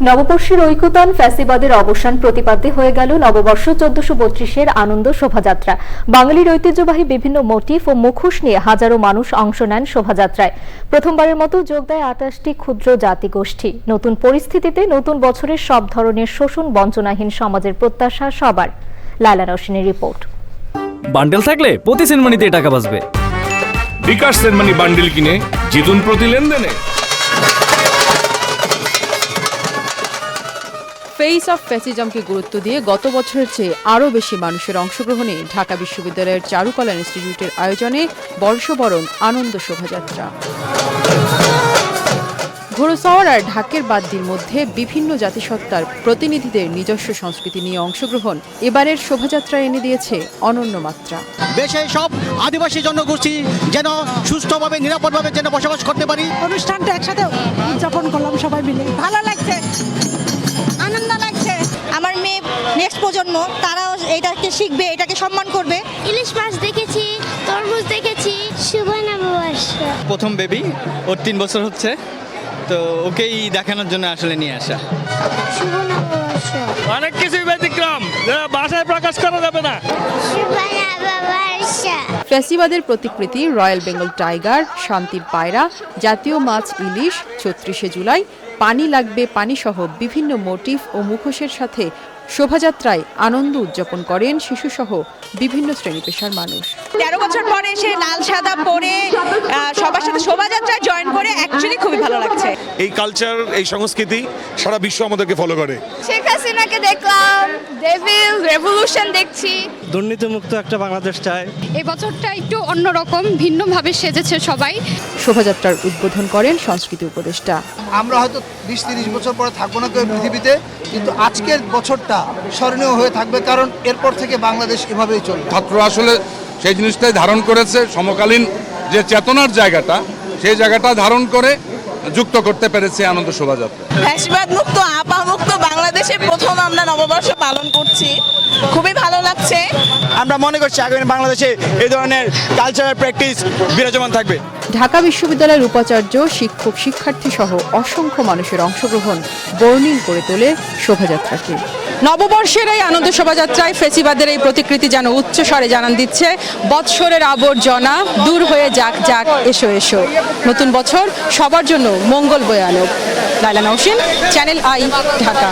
নববর্ষের ঐকতান ফ্যাসিবাদের অবসান প্রতিপাদ্যে হয়ে গেল নববর্ষ চোদ্দশো বত্রিশের আনন্দ শোভাযাত্রা। বাঙালির ঐতিহ্যবাহী বিভিন্ন মোটিফ ও মুখোশ নিয়ে হাজারো মানুষ অংশ নেন শোভাযাত্রায়। প্রথমবারের মতো যোগ দেয় আটাশটি ক্ষুদ্র জাতিগোষ্ঠী। নতুন পরিস্থিতিতে নতুন বছরের সব ধরনের শোষণ বঞ্চনাহীন সমাজের প্রত্যাশা সবার। লালা রসিনের রিপোর্ট। বান্ডেল থাকলে প্রতি সেনমানিতে টাকা বাঁচবে। বিকাশ সেনমানি বান্ডিল কিনে জিতুন প্রতি লেনদেনে। ফেস অফ ফ্যাসিজমকে গুরুত্ব দিয়ে গত বছরের চেয়ে আরও বেশি মানুষের অংশগ্রহণে ঢাকা বিশ্ববিদ্যালয়ের চারুকলা ইনস্টিটিউটের আয়োজনে বর্ষবরণ আনন্দ শোভাযাত্রা। ঘোড়সওয়ার আর ঢাকের বাদ্যির মধ্যে বিভিন্ন জাতিসত্তার প্রতিনিধিদের নিজস্ব সংস্কৃতি নিয়ে অংশগ্রহণ এবারের শোভাযাত্রা এনে দিয়েছে অনন্য মাত্রা। দেশের সব আদিবাসী জনগোষ্ঠী যেন সুস্থভাবে নিরাপদভাবে যেন বসবাস করতে পারি। অনুষ্ঠানটা একসাথে উদযাপন করলাম সবাই মিলে। ভালো নেক্সট প্রজন্ম তারাও এটাকে শিখবে এটাকে সম্মান করবে। ইলিশ মাছ দেখেছি তরমুজ দেখেছি শুভ নববর্ষ প্রথম বেবি ওর তিন বছর হচ্ছে তো ওকেই দেখানোর জন্য আসলে নিয়ে আসা। শুভ নববর্ষ অনেক কিছুই ব্যতিক্রম বাসায় প্রকাশ করা যাবে না। শুভ নববর্ষ ফ্যাসিবাদের প্রতিকৃতি রয়্যাল বেঙ্গল টাইগার শান্তির পায়রা জাতীয় মাছ ইলিশ ছত্রিশে জুলাই পানি লাগবে পানিসহ বিভিন্ন মোটিফ ও মুখোশের সাথে শোভাযাত্রায় আনন্দ উদযাপন করেন শিশুসহ বিভিন্ন শ্রেণি পেশার মানুষ। তেরো বছর পরে সে লাল সাদা পরে সবার সাথে শোভাযাত্রায় করে অ্যাকচুয়ালি খুবই ভালো লাগছে। এই কালচার এই সংস্কৃতি সারা বিশ্ব আমাদেরকে ফলো করে। শেখ হাসিনাকে দেখলাম ডেভিল রেভলিউশন দেখছি। দুর্নীতিমুক্ত একটা বাংলাদেশ চায় এই বছরটা একটু অন্যরকম ভিন্নভাবে সেজেছে সবাই। শোভাযাত্রার উদ্বোধন করেন সংস্কৃতি উপদেষ্টা। আমরা হয়তো বিশ তিরিশ বছর পরে থাকব না কেউ পৃথিবীতে কিন্তু আজকের বছরটা স্মরণীয় হয়ে থাকবে কারণ এরপর থেকে বাংলাদেশ এভাবেই চলবে। ছাত্র আসলে সেই জিনিসটাই ধারণ করেছে সমকালীন যে চেতনার জায়গাটা সেই জায়গাটা ধারণ করে যুক্ত করতে পেরেছে আনন্দ শোভাযাত্রা। ফ্যাসিবাদ মুক্ত আপা মুক্ত বাংলাদেশে প্রথম আমরা নববর্ষ পালন করছি। খুবই ভালো লাগছে। আমরা মনে করছি আগামী বাংলাদেশে এই ধরনের কালচারাল প্র্যাকটিস বিরাজমান থাকবে। ঢাকা বিশ্ববিদ্যালয়ের উপাচার্য শিক্ষক শিক্ষার্থী সহ অসংখ্য মানুষের অংশগ্রহণ বর্ণিল করে তোলে শোভাযাত্রাকে। নববর্ষের এই আনন্দ শোভাযাত্রায় ফেসিবাদের এই প্রতিকৃতি যেন উচ্চ স্বরে জানান দিচ্ছে, বৎসরের আবর্জনা দূর হয়ে যাক যাক, এসো এসো। নতুন বছর সবার জন্য মঙ্গল বয়ে আনুক। Laila Nousin channel I, Dhaka.